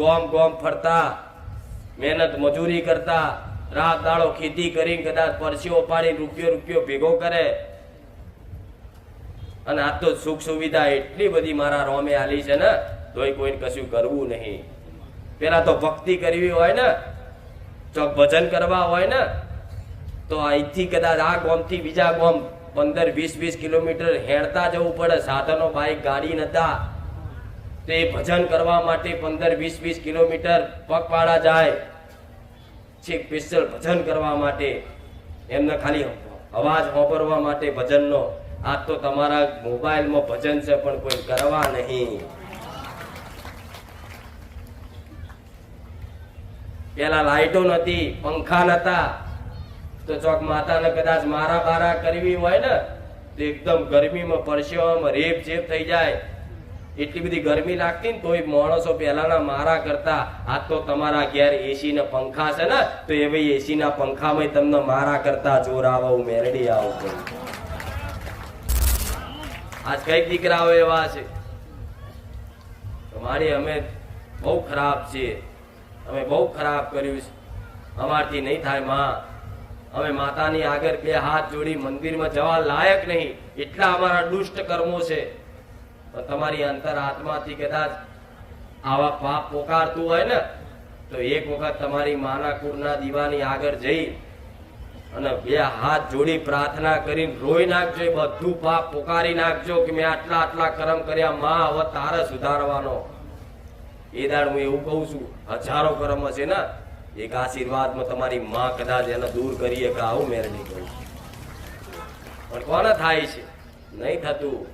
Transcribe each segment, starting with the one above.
ગોમ ગોમ ફરતા, મહેનત મજૂરી કરતા રાત દાડો ખેતી કરીને કદાચ પરસીઓ પાડી રૂપિયો રૂપિયો ભેગો કરે. અને આ તો સુખ સુવિધા એટલી બધી મારા રોમે આલી છે ને, તોય કોઈને કશું કરવું નહીં. પેલા તો ભક્તિ કરવી હોય ને, ચોક ભજન કરવા હોય ને, તો અહીંથી કદાચ આ ગોમથી બીજા ગોમ પંદર વીસ વીસ કિલોમીટર હેણતા જવું પડે. સાધનો બાઇક ગાડી નતા. તો ભજન કરવા માટે પંદર, વીસ વીસ કિલોમીટર પગપાળા જાય. છે સ્પેશિયલ ભજન કરવા માટે એમને ખાલી અવાજ વાપરવા માટે ભજનનો. આ તો તમારા મોબાઈલમાં ભજન છે, પણ કોઈ કરવા નહીં. પેલા લાઈટો નથી પંખા નતા તો ચોક માતાને કદાચ મારા બારા કરવી હોય ને, તો એકદમ ગરમીમાં પરસેવામાં રેપ જેપ થઈ જાય. એટલી બધી ગરમી લાગતી ને તોય માણસો પહેલાના મારા કરતા આ તો તમારા ઘેર એસી ને પંખા છે ને, તો એ ભાઈ એસી ના પંખામાં તમને મારા કરતા જોર આવું મેરડી આવું આજ કંઈક દીકરાઓ એવા છે. તમારી અમે બહુ ખરાબ છીએ. અમે બહુ ખરાબ કર્યું છે. અમારથી નહીં થાયમાં. અમે માતાની આગળ બે હાથ જોડી મંદિરમાં જવા લાયક નહીં. એટલા અમારા દુષ્ટ કર્મો છે. પણ તમારી અંતર આત્માથી કદાચ આવા પાપ પોકારતું હોય ને, તો એક વખત તમારી માના કુળના દીવાની આગળ જઈ અને બે હાથ જોડી પ્રાર્થના કરીને રોઈ નાખજો, એ બધું પાપ પોકારી નાખજો કે મેં આટલા આટલા કરમ કર્યા, માં હવે તારે સુધારવાનો. એ દાડ હું એવું કહું છું, હજારો કરમ હશે ને, એક આશીર્વાદમાં તમારી માં કદાચ એને દૂર કરીએ કે આવું મેરણી કહું પણ કોને થાય છે? નહીં થતું.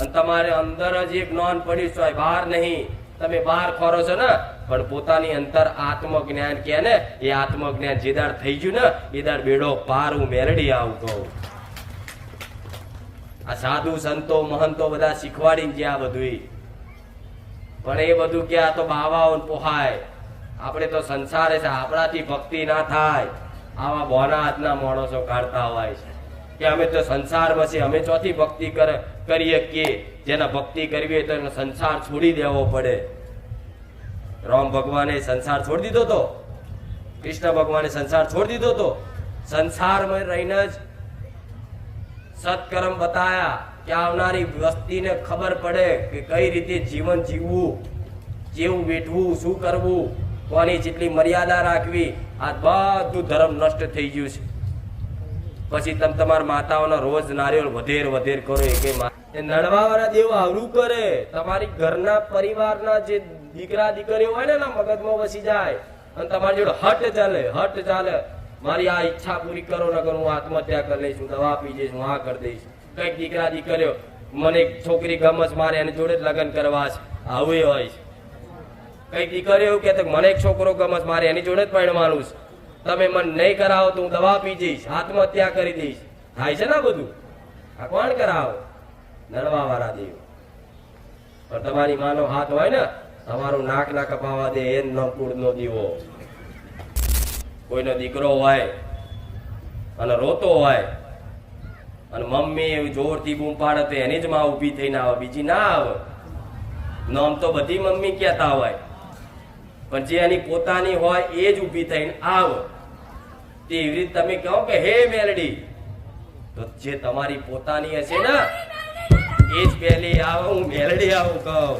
અને તમારે અંદર જ એક નોન પડી છે બહાર નહીં. તમે બહાર ખોરો છો ને, પણ પોતાની અંતર આત્મજ્ઞાન કે ને, એ આત્મજ્ઞાન જે દાડ થઈ ગયું ને, એ દાડ બેડો પાર હું મેરડી આવું કહું આ સાધુ સંતો, મહંતો બધા શીખવાડીને ગયા બધું પણ એ બધું કે આ તો બાવાઓ પોહાય. આપણે તો સંસારે છે, આપણાથી ભક્તિ ના થાય. આવા બોના હાથના માણસો કાઢતા હોય છે. કે અમે તો સંસારમાં છીએ. અમે ચોથી ભક્તિ કરીએ કે જેને ભક્તિ કરવી હોય તો એનો સંસાર છોડી દેવો પડે. રામ ભગવાને સંસાર છોડી દીધો તો? કૃષ્ણ ભગવાને સંસાર છોડી દીધો તો? સંસારમાં રહીને જ સત્કર્મ બતાયા કે આવનારી વસ્તીને ખબર પડે કે કઈ રીતે જીવન જીવવું, જેવું વેઠવું, શું કરવું, કોની જેટલી મર્યાદા રાખવી, આ બધું ધર્મ નષ્ટ થઈ ગયું છે. પછી તમે તમારા માતાઓના રોજ નારિયેળ વધેર વધેર કરો એ કે નડવા વાળા દેવ આવરું કરે. તમારી ઘરના પરિવારના જે દીકરા દીકરીઓ હોય ને મગજમાં વસી જાય. અને તમારી જોડે હટ ચાલે હટ ચાલે. મારી આ ઈચ્છા પૂરી કરો નગર હું આત્મહત્યા કરી લઈશ દવા પી જઈશ, હું આ કરી દઈશ. કંઈક દીકરા દીકરીઓ, મને એક છોકરી ગમસ મારે, એની જોડે જ લગ્ન કરવા છે. આવું હોય છે. કંઈક દીકરીઓ કે મને એક છોકરો ગમસ મારે, એની જોડે જ પરણવાનું છે. તમે મન નહીં કરાવો તો હું દવા પી જઈશ, આત્મહત્યા કરી દઈશ. થાય છે ને બધું? આ કોણ કરાવો? નડવા વાળા દેવ. પણ તમારી માનો હાથ હોય ને, તમારું નાક ના કપાવા દે એ ન કુળનો દીવો. કોઈનો દીકરો હોય, અને રોતો હોય, અને મમ્મી જોરથી બૂમ પાડે તો એની જ માં ઊભી થઈને આવે, બીજી ના આવે. નામ તો બધી મમ્મી કહેતા હોય. પણ જે એની પોતાની હોય એ જ ઊભી થઈને આવ. એવી રીતે તમે કહો કે હે મેલડી. તો જે તમારી પોતાની હશે ને એ જ પહેલી આવો હું મેલડી આવું કહું.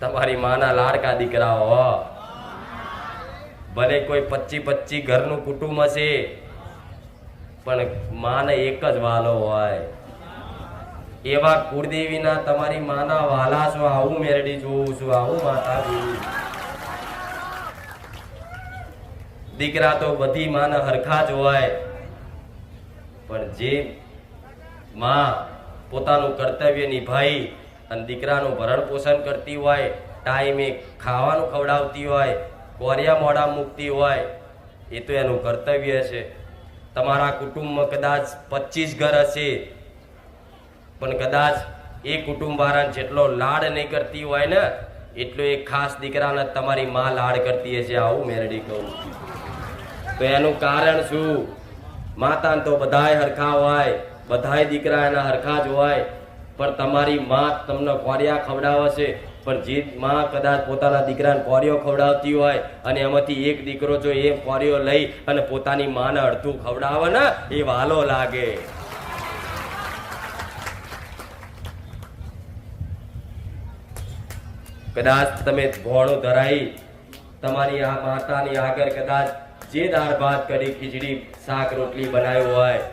તમારી માના લાડકા દીકરાઓ હો. ભલે કોઈ પચ્ચી પચ્ચી ઘરનું કુટુંબ હશે, પણ માને એક જ વાલો હોય એવા કુળદેવીના તમારી માના વાલા છો, આવું મેરડી જોઉં છું, આવું માતા દીકરા તો બધી માને હરખા જ હોય, પણ જે માં પોતાનું કર્તવ્ય નિભાવી અને દીકરાનું ભરણ પોષણ કરતી હોય ટાઈમે ખાવાનું ખવડાવતી હોય, કોરિયા મોડા મૂકતી હોય, એ તો એનું કર્તવ્ય છે. તમારા કુટુંબમાં કદાચ પચીસ ઘર હશે, પણ કદાચ એ કુટુંબ વાળાને જેટલો લાડ નહીં કરતી હોય ને, એટલો એક ખાસ દીકરાને તમારી માં લાડ કરતી હશે. આવું મેરડી કહું. તો એનું કારણ શું? માતાને તો બધાય હરખા હોય, બધાય દીકરા એના હરખા જ હોય. પણ તમારી માં તમને કોરિયા ખવડાવે પણ જે માં કદાચ પોતાના દીકરાને કોરિયો ખવડાવતી હોય અને એમાંથી એક દીકરો જો એ કોરિયો લઈ અને પોતાની માને અડધું ખવડાવે ને, એ વાલો લાગે. કદાચ તમે ભોળો ધરાઈ, તમારી આ માતાની આગળ કદાચ જે દાળ ભાત કરી ખીચડી, શાક રોટલી બનાવ્યું હોય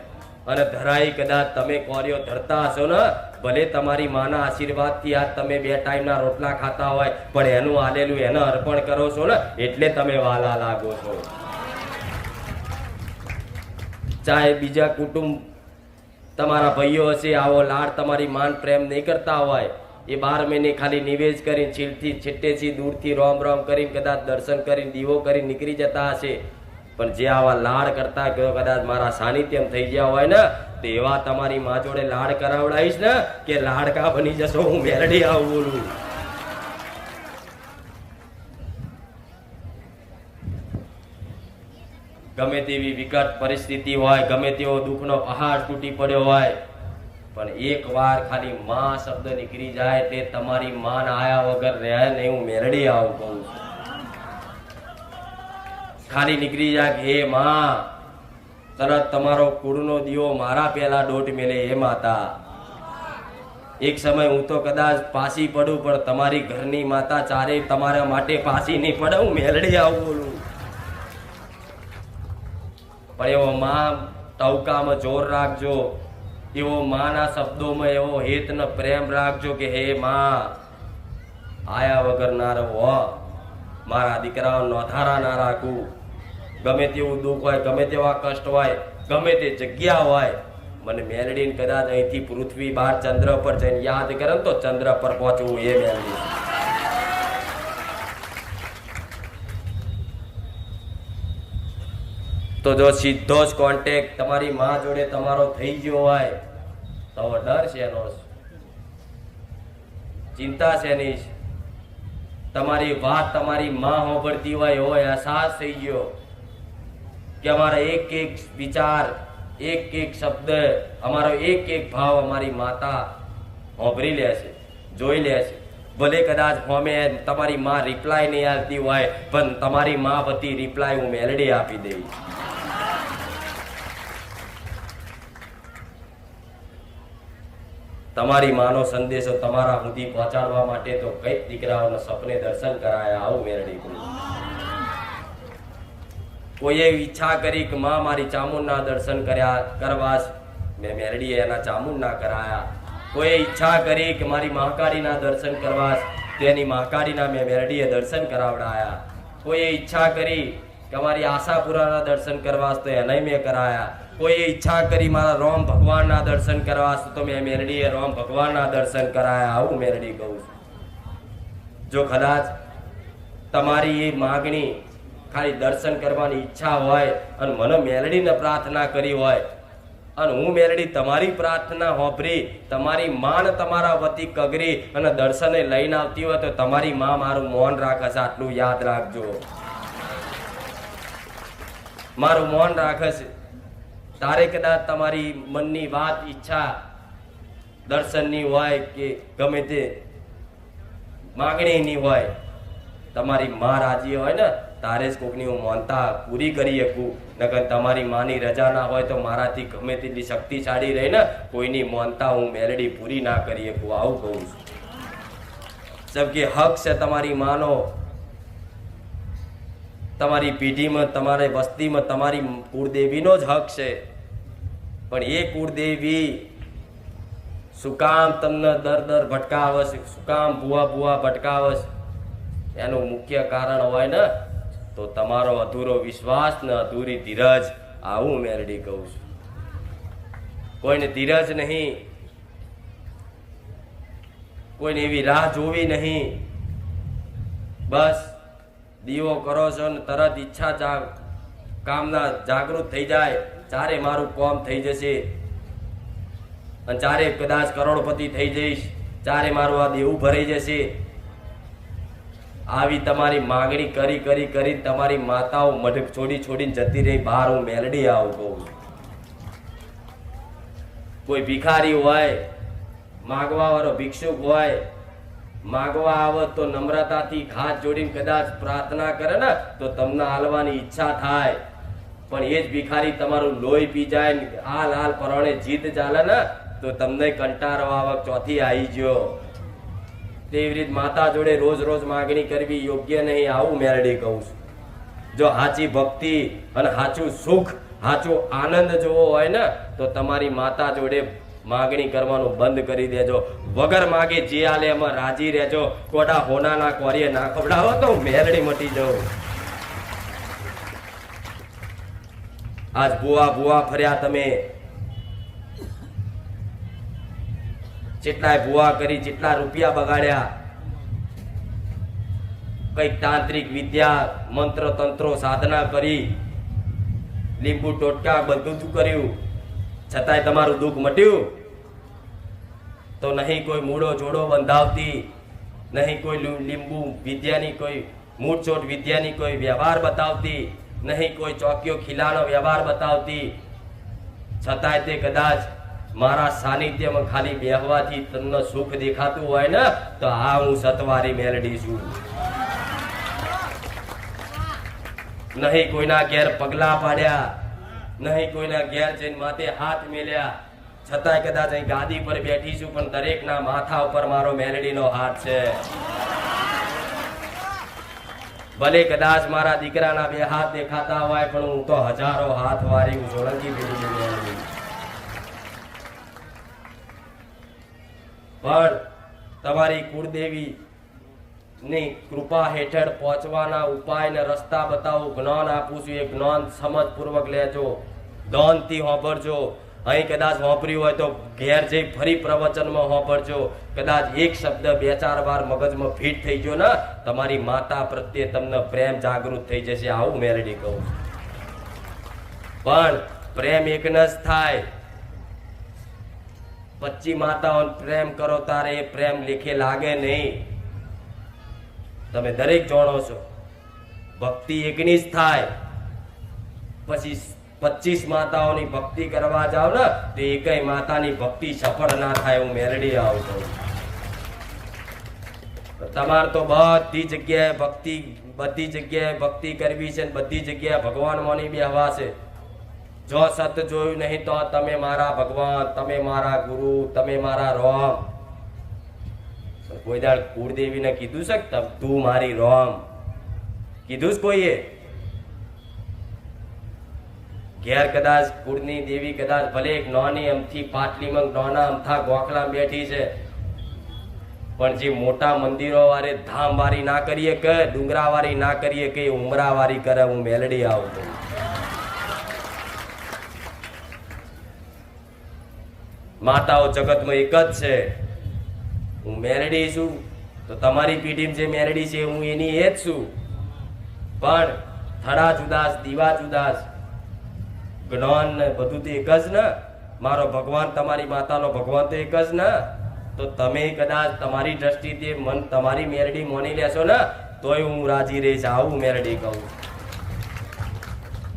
અને ધરાઈ કદાચ તમે કોરિયો ધરતા હશો ને ભલે તમારી માના આશીર્વાદથી આજ તમે બે ટાઈમના રોટલા ખાતા હોય, પણ એનું આલેલું એને અર્પણ કરો છો ને, એટલે તમે વાલા લાગો છો. ચાહે બીજા કુટુંબ તમારા ભાઈઓ હશે, આવો લાડ તમારી માન પ્રેમ નહીં કરતા હોય, એ બાર મહિને ખાલી નિવેશ કરીને છીલથી છેટેથી દૂરથી રોમ રોમ કરીને કદાચ દર્શન કરીને દીવો કરીને નીકળી જતા હશે. પણ જે આવા લાડ કરતા કદાચ મારા સાનિધ્યમ થઈ ગયા હોય ને તો એવા તમારી મા જોડે લાડ કરાવડાવીશ ને કે લાડકા બની જશો, હું મેરડી આવું ગમે તેવી વિકટ પરિસ્થિતિ હોય, ગમે તેવો દુઃખનો પહાડ તૂટી પડ્યો હોય, પણ એક વાર ખાલી માં શબ્દ નીકળી જાય તે તમારી માન આયા વગર રહે નહીં, હું મેરડી આવું કહું ખાલી નીકળી જાય કે, હે માં તરત તમારો કુળનો દીવો મારા પહેલા દોટ મેલે, હે માતા. એક સમય હું તો કદાચ પાસી પડું, પણ તમારી ઘરની માતા ચારે તમારા માટે પાસી નહીં પડે, હું મેલડી આવું બોલું. પણ એવો માં ટવકામાં જોર રાખજો. એવો માના શબ્દોમાં એવો હેત ને પ્રેમ રાખજો કે, હે માં, આયા વગર ના રહો મારા દીકરાઓ નોધારા ના રાખું. ગમે તેવું દુઃખ હોય, ગમે તેવા કષ્ટ હોય, ગમે તે જગ્યા હોય, મને મેલડીને કદાચ અહીંથી પૃથ્વી બહાર ચંદ્ર પર જઈને યાદ કરે તો ચંદ્ર પર પહોંચવું એ મેલડી. તો જો સીધો જ કોન્ટેક તમારી માં જોડે તમારો થઈ ગયો હોય, તો ડર છે એનો. ચિંતા છે એની. તમારી વાત તમારી માં હોભળતી હોય એવો અહેસાસ થઈ ગયો. કે અમારા એક એક વિચાર એક એક શબ્દ અમારો એક એક ભાવ અમારી માતા હોભરી લે છે જોઈ લે છે ભલે કદાચ હોમે તમારી માં રિપ્લાય નહીં આપતી હોય પણ તમારી માં વતી રિપ્લાય હું મેલડી આપી દેવી તમારી માનો સંદેશો તમારા સુધી પહોંચાડવા માટે તો કંઈક દીકરાઓના સપને દર્શન કરાયા આવું મેરડી કરું કોઈએ ઈચ્છા કરી કે માં મારી ચામુંડના દર્શન કર્યા કરવા મેં મેરડીએ એના ચામુંડના કરાયા. કોઈએ ઈચ્છા કરી કે મારી મહાકાળીના દર્શન કરવા તેની મહાકાળીના મેં મેરડીએ દર્શન કરાવડાયા. કોઈએ ઈચ્છા કરી કે મારી આશાપુરાના દર્શન કરવા તો એને મેં કરાયા. કોઈએ ઈચ્છા કરી મારા રોમ ભગવાનના દર્શન કરવા તો મેં મેરડીએ રોમ ભગવાનના દર્શન કરાયા. આવું મેરડી કહું છું. જો કદાચ તમારી એ માગણી ખાલી દર્શન કરવાની ઈચ્છા હોય અને મને મેલડીને પ્રાર્થના કરી હોય અને હું મેલડી તમારી પ્રાર્થના હોભરી, તમારી માન તમારા વતી કગરી અને દર્શને લઈને આવતી હોય તો તમારી માં મારું મૌન રાખે છે, આટલું યાદ રાખજો. મારું મૌન રાખે છે. તારે કદાચ તમારી મનની વાત, ઈચ્છા દર્શનની હોય કે ગમે તે માગણીની હોય, તમારી માં રાજી હોય ને તારે જ કોકની હું માનતા પૂરી કરી શકું. નકર તમારી માની રજા ના હોય તો મારાથી ગમે તેટલી શક્તિશાળી રહીને કોઈની માનતા હું મેલડી પૂરી ના કરી શકું. આવું કહું છું. જબકે હક છે તમારી માનો. તમારી પેઢીમાં, તમારી વસ્તીમાં, તમારી કુળદેવીનો જ હક છે. પણ એ કુળદેવી શું કામ તમને દર દર ભટકાવે છે? શું કામ ભૂવા ભૂવા ભટકાવે એનું મુખ્ય કારણ હોય ને તો તમારો અધૂરો વિશ્વાસ ને અધૂરી ધીરજ આવું મેરડી કહું છું. કોઈને ધીરજ નહીં, કોઈને એવી રાહ જોવી નહીં. બસ, દીવો કરો છો ને તરત ઈચ્છા કામના જાગૃત થઈ જાય ચારે મારું કોમ થઈ જશે. અને ચારે કદાચ કરોડપતિ થઈ જઈશ ચારે મારું આ દેવું ભરાઈ જશે. આવી તમારી માગણી કરી કરી કરી તમારી માતાઓ મઢ છોડી છોડીને જતી રહી, બહાર હું મેલડી આવું કહું કોઈ ભિખારી હોય માગવા વાળો ભિક્ષુક હોય, માગવા આવે તો નમ્રતાથી હાથ જોડીને કદાચ પ્રાર્થના કરે ને, તો તમને હાલવાની ઈચ્છા થાય. પણ એ જ ભિખારી તમારું લોહી પી જાય હાલ હાલ પરણે જીત ચાલે ને, તો તમને કંટાળવા ચોથી આવી ગયો. તેવી રીત માતા જોડે રોજ રોજ માગણી કરવી યોગ્ય નહીં, આવું મેરડી કહું છું. જો સાચી ભક્તિ અને સાચું સુખ સાચો આનંદ જોવો હોય ને, તો તમારી માતા જોડે માગણી કરવાનું બંધ કરી દેજો. વગર માગે જે આલે એમાં રાજી રહેજો. કોડા હોનાના કોરીએ ના ખવડાવો તો મેરડી મટી જવું આજ ભુવા ભુવા ફર્યા તમે. જેટલાય ભુવા કરી, જેટલા રૂપિયા બગાડ્યા, કંઈક તાંત્રિક વિદ્યા, મંત્ર, તંત્રો, સાધના કરી, લીંબુ, ટોટકા બધું કર્યું. છતાંય તમારું દુઃખ મટ્યું? તો નહીં કોઈ મૂળો જોડો બંધાવતી, નહીં કોઈ લીંબુ વિદ્યાની કોઈ, મૂળચોટ વિદ્યાની કોઈ વ્યવહાર બતાવતી, નહીં કોઈ ચોકીઓ ખીલાનો વ્યવહાર બતાવતી. છતાંય તે કદાચ મારા સાનિધ્યમાં ખાલી બેહવાથી તમને સુખ દેખાતું હોય ને, તો આ હું સતવારી મેલડી છું. નહીં કોઈના ઘેર પગલા પાડ્યા, નહીં કોઈના ઘેર જઈને માથે હાથ મેલ્યા. છતાંય કદાચ અહીં ગાદી પર બેઠી છું, પણ દરેકના માથા ઉપર મારો મેલડીનો હાથ છે. ભલે કદાચ મારા દીકરાના બે હાથ દેખાતા હોય, પણ હું તો હજારો હાથ વારી હું સોળંકી બીજી મેલડી પણ તમારી કુળદેવી ની કૃપા હેઠળ પહોંચવાના ઉપાય ને રસ્તા બતાવું. જ્ઞાન આપું છું, એ જ્ઞાન સમજપૂર્વક લેજો. ધનથી હોંભરજો અહીં કદાચ હોંભર્યું હોય તો ઘેર જઈ ફરી પ્રવચનમાં હોંભરજો કદાચ એક શબ્દ બે ચાર વાર મગજમાં ફિટ થઈ ગયો ને, તમારી માતા પ્રત્યે તમને પ્રેમ જાગૃત થઈ જશે. આવું મેલડી કહું પણ પ્રેમ એક જ થાય. પચ્ચી માતાઓને પ્રેમ કરો, તારે પ્રેમ લેખે લાગે નહીં. તમે દરેક જાણો છો, ભક્તિ એકની જ થાય. પછી પચીસ માતાઓની ભક્તિ કરવા જાવ ને, તો એકય માતાની ભક્તિ સફળ ના થાય હું મેરડી આવું છું તમારે તો બધી જગ્યાએ ભક્તિ, બધી જગ્યાએ ભક્તિ કરવી છે બધી જગ્યાએ ભગવાન મોની બી હવા છે. જો સત જોયું નહીં તો તમે મારા ભગવાન, તમે મારા ગુરુ, તમે મારા રોમ. કોઈ દાડ કુળદેવીને કીધું છે કે તું મારી રોમ. કીધું જ કોઈએ? ઘેર કદાચ કુળની દેવી કદાચ ભલે એક નોની અમથી પાટલીમાં નોના અમથા ગોખલા બેઠી છે, પણ જે મોટા મંદિરો વારે ધામ વારી ના કરીએ કે ડુંગરા વારી ના કરીએ કે ઉમરા વારી કરે, હું મેલડી આવું છું. માતાઓ જગતમાં એક જ છે. હું મેરડી છું. તો તમારી પેઢીમાં જે મેરડી છે, હું એની એ જ છું. પણ થડા જુદાસ, દીવા જુદાસ જ્ઞાન ને બધું તો એક જ ને? મારો ભગવાન તમારી માતાનો ભગવાન તો એક જ ને? તો તમે કદાચ તમારી દ્રષ્ટિથી મન તમારી મેરડી મોની લેશો ને? તોય હું રાજી રહીશ આવું મેરડી કહું.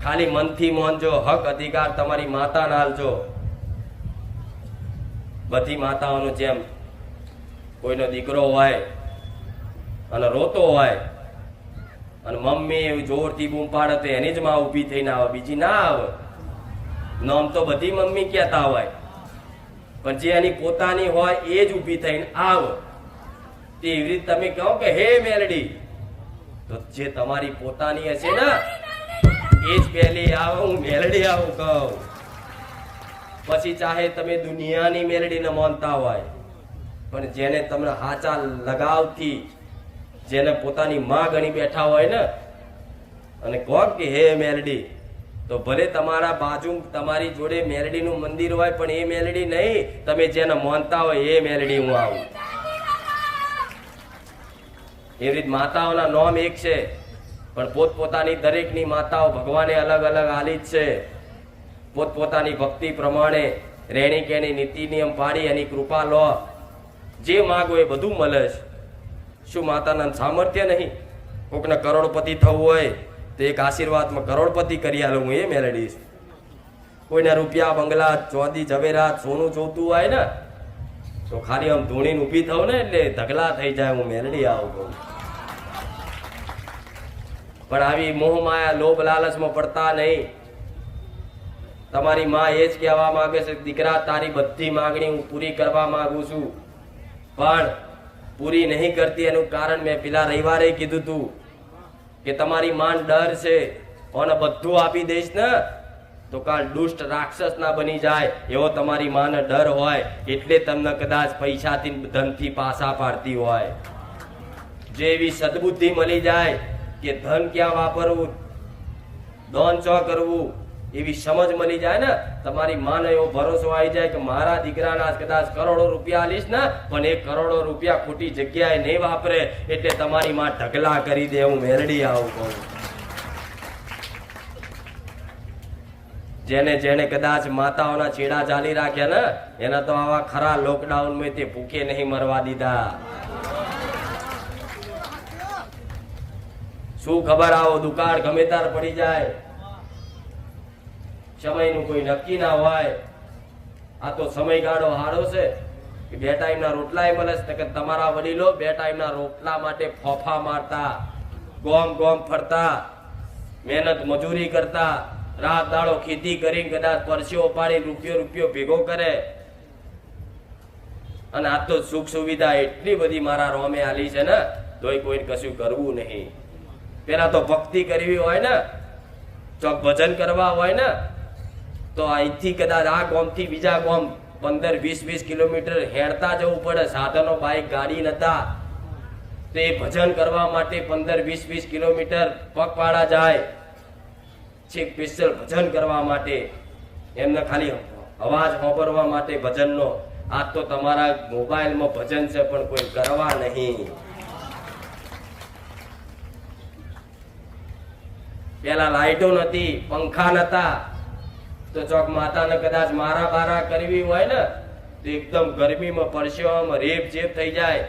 ખાલી મનથી મોનજો, હક અધિકાર તમારી માતાને નાલજો બધી માતાઓનું જેમ કોઈનો દીકરો હોય અને રોતો હોય અને મમ્મી એવી જોરથી બૂમ પાડે તો એની જ માં ઊભી થઈને આવે, બીજી ના આવે. નામ તો બધી મમ્મી કહેતા હોય. પણ જે એની પોતાની હોય એ જ ઊભી થઈને આવે. તે એવી રીતે તમે કહો કે, હે મેલડી. તો જે તમારી પોતાની હશે ને, એ જ પહેલી આવો, હું મેલડી આવું કહું. પછી ચાહે તમે દુનિયાની મેલડીને માનતા હોય, પણ જેને તમને હાચા લગાવથી જેને પોતાની માં ગણી બેઠા હોય ને, અને કહો કે, હે મેલડી તો ભલે તમારા બાજુ તમારી જોડે મેલડીનું મંદિર હોય, પણ એ મેલડી નહીં, તમે જેને માનતા હોય, એ મેલડી હું આવું. એવી રીત માતાઓના નોમ એક છે, પણ પોતપોતાની દરેકની માતાઓ ભગવાને અલગ અલગ આલી જ છે. પોતપોતાની ભક્તિ પ્રમાણે રહેણી કેણી નીતિ નિયમ પાડી એની કૃપા લો. જે માગો એ બધું મળે છે. શું માતાના સામર્થ્ય નહીં? કોકને કરોડપતિ થવું હોય, તો એક આશીર્વાદમાં કરોડપતિ કરી આલું, હું એ મેળવીશ કોઈને રૂપિયા, બંગલા, ચોદી, ઝવેરાત, સોનું જોતું હોય ને, તો ખાલી આમ ધૂણીને ઊભી થવું ને એટલે ધગલા થઈ જાય, હું મેલડી આવું કહું. પણ આવી મોહ માયા લોભ લાલચમાં પડતા નહીં. તમારી માં એ જ કહેવા માંગે છે, દીકરા, તારી બધી માંગણી હું પૂરી કરવા માંગુ છું. પણ પૂરી નહીં કરતી એનું કારણ મેં પેલા રવિવારે કીધું તું કે તમારી માન ડર છે અને બધું આપી દઈશ ને, તો કાલ દુષ્ટ રાક્ષસ ના બની જાય. એવો તમારી માને ડર હોય, એટલે તમને કદાચ પૈસાથી ધનથી પાછા પાડતી હોય. જે એવી સદબુદ્ધિ મળી જાય કે ધન ક્યાં વાપરવું? દોન ચો કરવું? એવી સમજ મળી જાય ને, તમારી માને એવો ભરોસો આવી જાય કે મારા દીકરાના કદાચ કરોડો રૂપિયા આલીશ ને, પણ એ કરોડો રૂપિયા ખોટી જગ્યાએ નહીં વાપરે, એટલે તમારી માં ઢગલા કરી દે, હું મેરડી આવું કહું. જેને જેને કદાચ માતાઓના છેડા ચાલી રાખ્યા ને, એના તો આવા ખરા લોકડાઉનમાં તે ભૂખે નહીં મરવા દીધા. શું ખબર આવો દુકાળ ગમે તાર પડી જાય? સમયનું કોઈ નક્કી ના હોય. આ તો સમયગાળો હારો છે કે બે ટાઈમના રોટલા મળે છે. કે તમારા વડીલો બે ટાઈમના રોટલા માટે ફોફા મારતા, ગોમ ગોમ ફરતા, મહેનત મજૂરી કરતા રાત દાડો ખેતી કરીને કદાચ પરસીઓ પાડી રૂપિયો રૂપિયો ભેગો કરે. અને આ તો સુખ સુવિધા એટલી બધી મારા રોમે આલી છે ને, તોય કોઈને કશું કરવું નહીં. પેલા તો ભક્તિ કરવી હોય ને, ચોક ભજન કરવા હોય ને તો અહીંથી કદાચ આ ગામથી બીજા ગામ પંદર, વીસ વીસ કિલોમીટર હેડતા જવું પડે. સાધનો બાઇક ગાડી નતા. તો એ ભજન કરવા માટે પંદર, વીસ વીસ કિલોમીટર પગપાળા જાય. છેક સ્પેશિયલ ભજન કરવા માટે. એમને ખાલી અવાજ સાંભળવા માટે ભજનનો. આજ તો તમારા મોબાઈલમાં ભજન છે, પણ કોઈ કરવા નહીં. પેલા લાઈટો નથી પંખા નતા. તો ચોક માતાને કદાચ મારા બારા કરવી હોય ને, તો એકદમ ગરમીમાં પરસેવામાં રેપ જેપ થઈ જાય.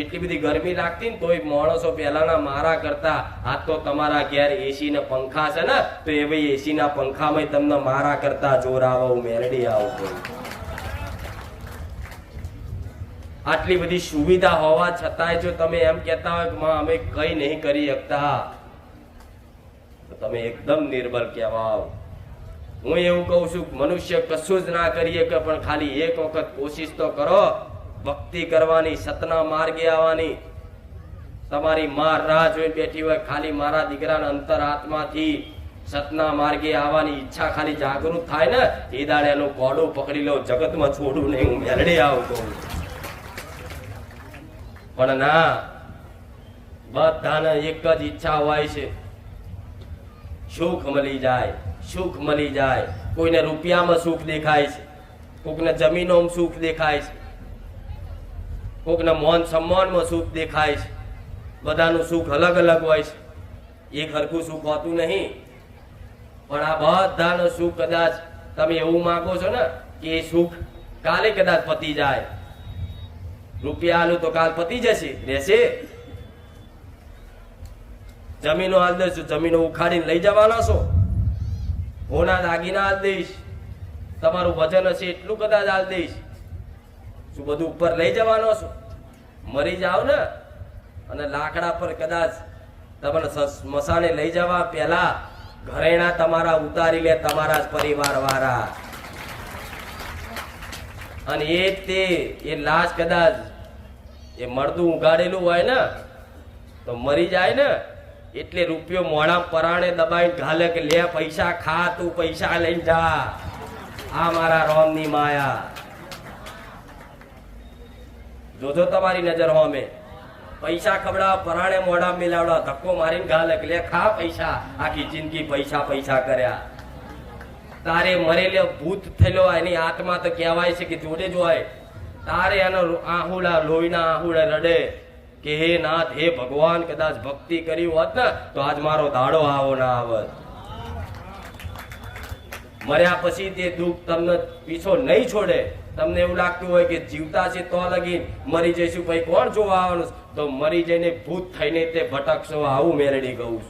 એટલી બધી ગરમી લાગતી ને તોય માણસો પહેલાના મારા કરતા આ તો તમારા ઘેર એસી ને પંખા છે ને, તો એ ભાઈ એસી ના પંખામાં તમને મારા કરતા જોર આવો મેરડી આવો આવું આટલી બધી સુવિધા હોવા છતાંય જો તમે એમ કહેતા હોય કે માં, અમે કઈ નહીં કરી શકતા. તો તમે એકદમ નિર્બલ કહેવાઓ. હું એવું કહું છું મનુષ્ય કશું જ ના કરીએ કે પણ ખાલી એક વખત કોશિશ તો કરો. ભક્તિ કરવાની, સતના માર્ગે આવવાની. તમારી માર રાહ જોઈને બેઠી હોય, ખાલી મારા દીકરાના અંતર આત્માથી સતના માર્ગે આવવાની ઈચ્છા ખાલી જાગૃત થાય ને, એ દાડે એનું કોડું પકડી લો, જગતમાં છોડું નહીં, હું મેળડે આવું કહું. પણ ના, બધાને એક જ ઈચ્છા હોય છે. સુખ મળી જાય. સુખ મળી જાય. કોઈને રૂપિયામાં સુખ દેખાય છે. કોકને જમીનોમાં સુખ દેખાય છે. કોકને મોન સન્માનમાં સુખ દેખાય છે. બધાનું સુખ અલગ અલગ હોય છે. એક હરખું સુખ હોતું નહીં. પણ આ બધાનું સુખ કદાચ તમે એવું માગો છો ને કે એ સુખ કાલે કદાચ પતી જાય. રૂપિયા આલું તો કાલ પતી જશે. રહેશે. જમીનો હાલ દેશો જમીનો ઉખાડીને લઈ જવાના છો. હોના દાગીના હાલ દઈશ. તમારું વજન હશે એટલું કદાચ હાલ દઈશ. શું બધું ઉપર લઈ જવાનો છો? મરી જાવ ને. અને લાકડા પર કદાચ તમને સ્મશાને લઈ જવા પહેલા ઘરેણા તમારા ઉતારી લે તમારા જ પરિવાર વાળા. અને એ તે, એ લાશ કદાચ એ મળદું ઉગાડેલું હોય ને, તો મરી જાય ને. એટલે રૂપિયો મોણા પરાણે દબાઈ ઘાલે કે લે પૈસા ખા તું પૈસા લઈને જા. આ મારા રોમની માયા. જોજો તમારી નજર હોમે. પૈસા ખવડાવ, પરાણે મોઢા મિલાવડા ધક્કો મારીને ગાલે કે લે ખા પૈસા. આખી જિંદગી પૈસા પૈસા કર્યા. તારે મરેલો ભૂત થયેલો એની આત્મા તો કહેવાય છે કે જોડે જોવાય તારે એનો આહુડા લોહીના આહુડા રડે. કે હે નાથ, હે ભગવાન, કદાચ ભક્તિ કરી હોત ને, તો આજ મારો દાડો આવો ના આવત. મર્યા પછી તે દુઃખ તમને પીછો નહીં છોડે. તમને એવું લાગતું હોય કે જીવતા છે તો લગી મરી જઈશું, ભાઈ કોણ જોવા આવવાનું? તો મરી જઈને ભૂત થઈને તે ભટકશો, આવું મેરડી છું.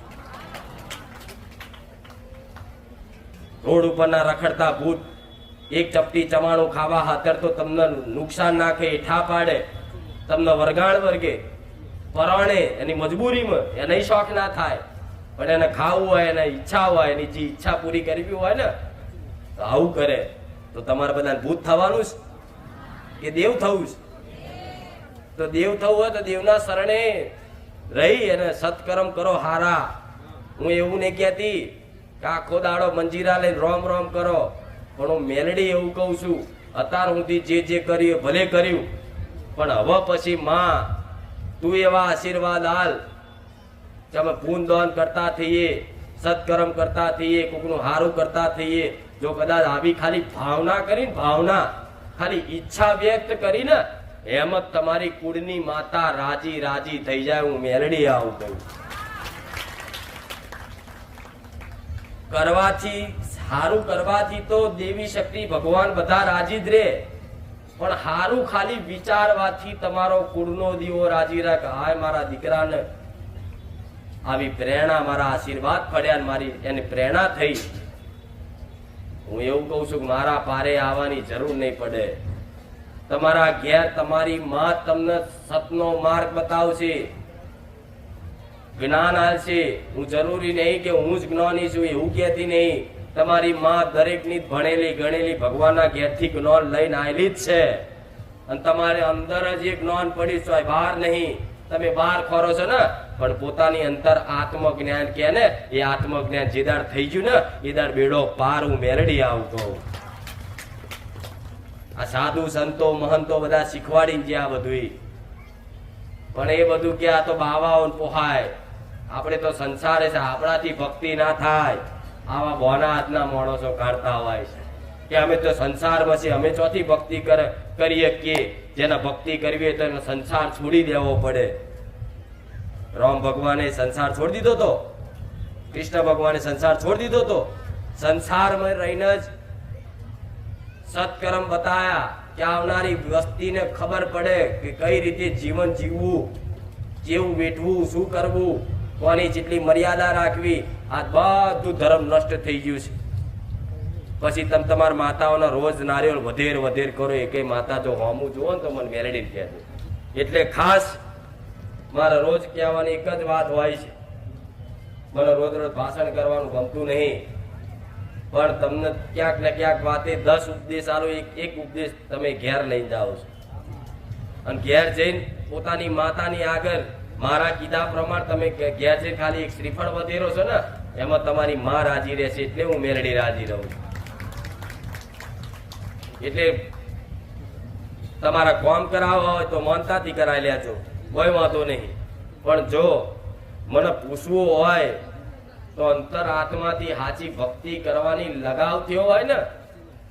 રોડ ઉપરના રખડતા ભૂત એક ચપટી ચમાણું ખાવા હાથર તો તમને નુકસાન નાખે હેઠા પાડે. તમને વરગાણ વર્ગે. પરાણે એની મજબૂરીમાં એને શોખ ના થાય. પણ એને ખાવું હોય, એને ઈચ્છા હોય, એની જે ઈચ્છા પૂરી કરવી હોય ને, તો આવું કરે. તો તમારે બધાને ભૂત થવાનું છે? કે દેવ થવું છે? તો દેવ થવું હોય તો દેવના શરણે રહી અને સત્કર્મ કરો હારા. હું એવું નહીં કહેતી કે આખો દાડો મંજીરા લઈને રોમ રોમ કરો. પણ હું મેલડી એવું કહું છું, અત્યાર સુધી જે જે કર્યું ભલે કર્યું. પણ હવે પછી માં તું એવા આશીર્વાદ હાલ કે અમે પૂન દાન કરતા થઈએ, સત્કર્મ કરતા થઈએ, કોકનું હારું કરતા થઈએ, જો કદાચ આવી ખાલી ભાવના કરીને, ભાવના, ખાલી ઈચ્છા વ્યક્ત કરીને, એમ જ તમારી કુળની માતા રાજી રાજી થઈ જાય, હું મેલડી આવું કહ્યું કરવાથી, સારું કરવાથી તો દેવી શક્તિ ભગવાન બધા રાજી જ રે. પણ હારું ખાલી વિચારવાથી તમારો કુળનો દીવો રાજી રાખ. હાય મારા દીકરાને. આવી પ્રેરણા, મારા આશીર્વાદ પડ્યા મારી. એને પ્રેરણા થઈ. હું એવું કહું છું કે મારા પારે આવવાની જરૂર નહીં પડે. તમારા ઘેર તમારી માં તમને સતનો માર્ગ બતાવશે. જ્ઞાન આલશે હું જરૂરી નહીં કે હું જ જ્ઞાની છું, એવું કહેતી નહીં. તમારી માં દરેકની ભણેલી, ગણેલી ભગવાનના ઘેરથી જ્ઞાન લઈને આવેલી જ છે. અને તમારે અંદર જ એ જ્ઞાન પડી છો બહાર નહીં. તમે બહાર ખોરો છો ને, પણ પોતાની અંતર આત્મજ્ઞાન કે ને, એ આત્મજ્ઞાન જે દાડ થઈ ગયું ને, એ દાડ બેડો પાર હું મેરડી આવતો. આ સાધુ, સંતો, મહંતો બધા શીખવાડીને ગયા બધું પણ એ બધું કે આ તો બાવાઓ પોહાય. આપણે તો સંસારે છે, આપણાથી ભક્તિ ના થાય. આવા બોના હાથના માણસો કાઢતા હોય છે. કે અમે તો સંસારમાં છીએ, અમે ચોથી ભક્તિ કરે, કરીએ કે જેના ભક્તિ કરવી હોય તો સંસાર છોડી દેવો પડે. રામ ભગવાને સંસાર છોડી દીધો તો? કૃષ્ણ ભગવાને સંસાર છોડી દીધો તો? સંસારમાં રહીને જ સત્કર્મ બતાયા કે આવનારી વસ્તીને ખબર પડે કે કઈ રીતે જીવન જીવવું, કેવું વેઠવું, શું કરવું, કોની જેટલી મર્યાદા રાખવી આ બધું ધર્મ નષ્ટ થઈ ગયું છે. પછી તમે તમારા માતાઓના રોજ નારિયેળ વધેર વધેર કરો એક માતા જો હોમું જુઓ ને તો મને મેલેડી કહેજો. એટલે ખાસ મારા રોજ કહેવાની એક જ વાત હોય છે. મને રોજ રોજ ભાષણ કરવાનું ગમતું નહીં. પણ તમને ક્યાંક ને ક્યાંક વાતે દસ ઉપદેશ આલો, એક એક ઉપદેશ તમે ઘેર લઈને જાઓ છો. અને ઘેર જઈને પોતાની માતાની આગળ મારા કીધા પ્રમાણે તમે ઘેર જઈને ખાલી એક શ્રીફળ વધેરો છો ને એમાં તમારી માં રાજી રહેશે એટલે હું મેરડી રાજી રહું. એટલે તમારા કામ કરાવવા હોય તો મનતાથી કરાવી લેજો. કોઈ વાંધો નહીં. પણ જો મને પૂછવું હોય તો અંતર આત્માથી સાચી ભક્તિ કરવાની લગાવ થયો હોય ને,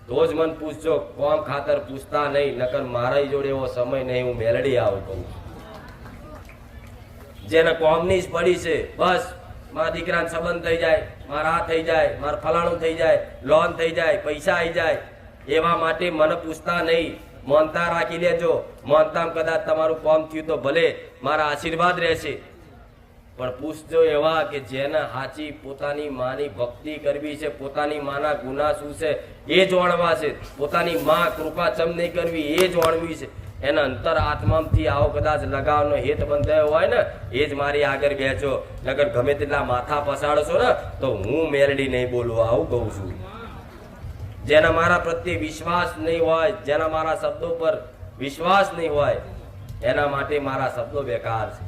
તો જ મને પૂછજો. કોમ ખાતર પૂછતા નહીં, નકર મારા જોડે એવો સમય નહીં, હું મેલડી આવું કહું. જેને કોમની જ પડી છે, બસ. મારા દીકરાને સંબંધ થઈ જાય, મારા આ થઈ જાય, મારા ફલાણું થઈ જાય, લોન થઈ જાય, પૈસા આવી જાય. એવા માટે મને પૂછતા નહીં. મોનતા રાખી લેજો. મોનતામ કદાચ તમારું કોમ થયું તો ભલે, મારા આશીર્વાદ રહેશે. પણ પૂછજો એવા કે જેને હાચી પોતાની માની ભક્તિ કરવી છે, પોતાની માના ગુના શું છે, એ જાણવા છે. પોતાની માં કૃપા ચમ નહીં કરવી એ જાણવી છે. એના અંતર આત્માથી આવો કદાચ લગાવનો હેત બંધાયો હોય ને, એ જ મારી આગળ બેસો નગર ગમે તેટલા માથા પસાડશો ને, તો હું મેરડી નહીં બોલું આવું કહું છું. જેના મારા પ્રત્યે વિશ્વાસ નહીં હોય, જેના મારા શબ્દો પર વિશ્વાસ નહીં હોય, એના માટે મારા શબ્દો બેકાર છે.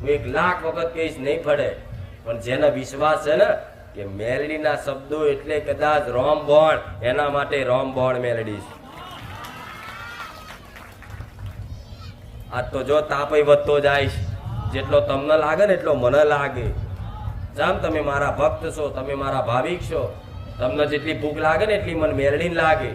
હું એક લાખ વખત કહીશ, નહીં ફળે. પણ જેના વિશ્વાસ છે ને, કે મેલડીના શબ્દો એટલે કદાચ રોમ બોણ એના માટે રોમ બોણ મેલડી છે આજ તો જો તાપય વધતો જાય જેટલો તમને લાગે ને એટલો મને લાગે. જામ તમે મારા ભક્ત છો, તમે મારા ભાવિક છો. તમને જેટલી ભૂખ લાગે ને એટલી મને મેળડીને લાગે.